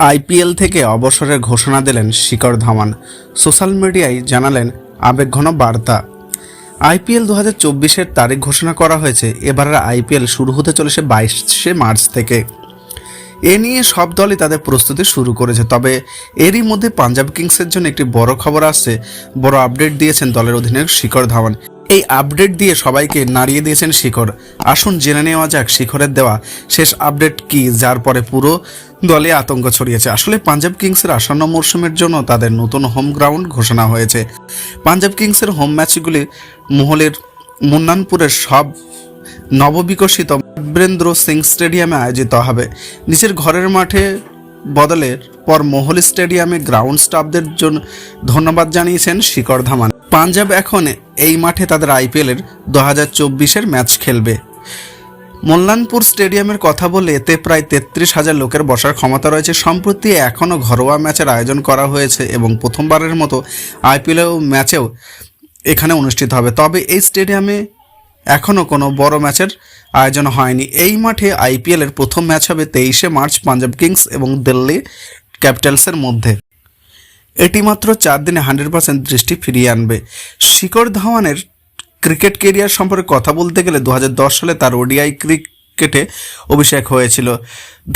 IPL থেকে অবসরের ঘোষণা দিলেন শিখর ধাওয়ান। সোশ্যাল মিডিয়ায় জানালেন আবেগঘন বার্তা। আইপিএল দু হাজার চব্বিশের তারিখ ঘোষণা করা হয়েছে এবারের আইপিএল শুরু হতে চলেছে বাইশে মার্চ থেকে। এ নিয়ে সব দলই তাদের প্রস্তুতি শুরু করেছে, তবে এরই মধ্যে পাঞ্জাব কিংসের জন্য একটি বড় খবর আসছে। বড় আপডেট দিয়েছেন দলের অধিনায়ক শিখর ধাওয়ান। এই আপডেট দিয়ে সবাইকে নাড়িয়ে দিয়েছেন শিখর। আসুন জেনে নেওয়া যাক শিখরের দেওয়া শেষ আপডেট কি, যার পরে পুরো দলে আতঙ্ক ছড়িয়েছে। আসলে পাঞ্জাব কিংসের আসন্ন মরশুমের জন্য তাদের নতুন হোম গ্রাউন্ড ঘোষণা হয়েছে। পাঞ্জাব কিংসের হোম ম্যাচগুলি মহলের মুন্নানপুরের সব নববিকশিত বীরেন্দ্র সিং স্টেডিয়ামে আয়োজিত হবে। নিচের ঘরের মাঠে বদলের পর মোহলি স্টেডিয়ামে গ্রাউন্ড স্টাফদের জন্য ধন্যবাদ জানিয়েছেন শিখর ধামান পাঞ্জাব এখন এই মাঠে তাদের আইপিএলের দু হাজার চব্বিশের ম্যাচ খেলবে। মল্লানপুর স্টেডিয়ামের কথা বলে এতে প্রায় তেত্রিশ হাজার লোকের বসার ক্ষমতা রয়েছে। সম্প্রতি এখনও ঘরোয়া ম্যাচের আয়োজন করা হয়েছে এবং প্রথমবারের মতো আইপিএল ম্যাচেও এখানে অনুষ্ঠিত হবে। তবে এই স্টেডিয়ামে এখনও কোনো বড় ম্যাচের আয়োজন হয়নি। এই মাঠে আইপিএলের প্রথম ম্যাচ হবে তেইশে মার্চ পাঞ্জাব কিংস এবং দিল্লি ক্যাপিটালসের মধ্যে। এটি মাত্র চার দিনে হান্ড্রেড পার্সেন্ট দৃষ্টি ফিরিয়ে আনবে। শিখর ধাওয়ানের ক্রিকেট কেরিয়ার সম্পর্কে কথা বলতে গেলে দু হাজার দশ সালে তার ওডিআই ক্রিকেটে অভিষেক হয়েছিল।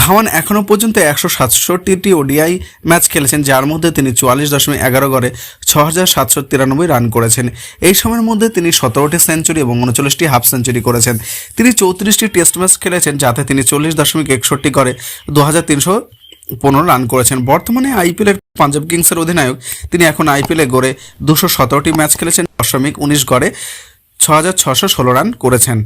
ধাওয়ান এখনও পর্যন্ত একশো সাতষট্টিটি ওডিআই ম্যাচ খেলেছেন, যার মধ্যে তিনি চুয়াল্লিশ দশমিক এগারো গড়ে ছ হাজার সাতশো তিরানব্বই রান করেছেন। এই সময়ের মধ্যে তিনি সতেরোটি সেঞ্চুরি এবং উনচল্লিশটি হাফ সেঞ্চুরি করেছেন। তিনি চৌত্রিশটি টেস্ট ম্যাচ খেলেছেন, যাতে তিনি চল্লিশ দশমিক একষট্টি করে দু হাজার তিনশো পনেরো রান করেছেন। বর্তমানে আইপিএলের পাঞ্জাব কিংসের অধিনায়ক, তিনি এখন আইপিএলে গড়ে দুশো সতেরোটি ম্যাচ খেলেছেন। দশমিক উনিশ গড়ে ছ হাজার ছশো ষোলো রান করেছেন।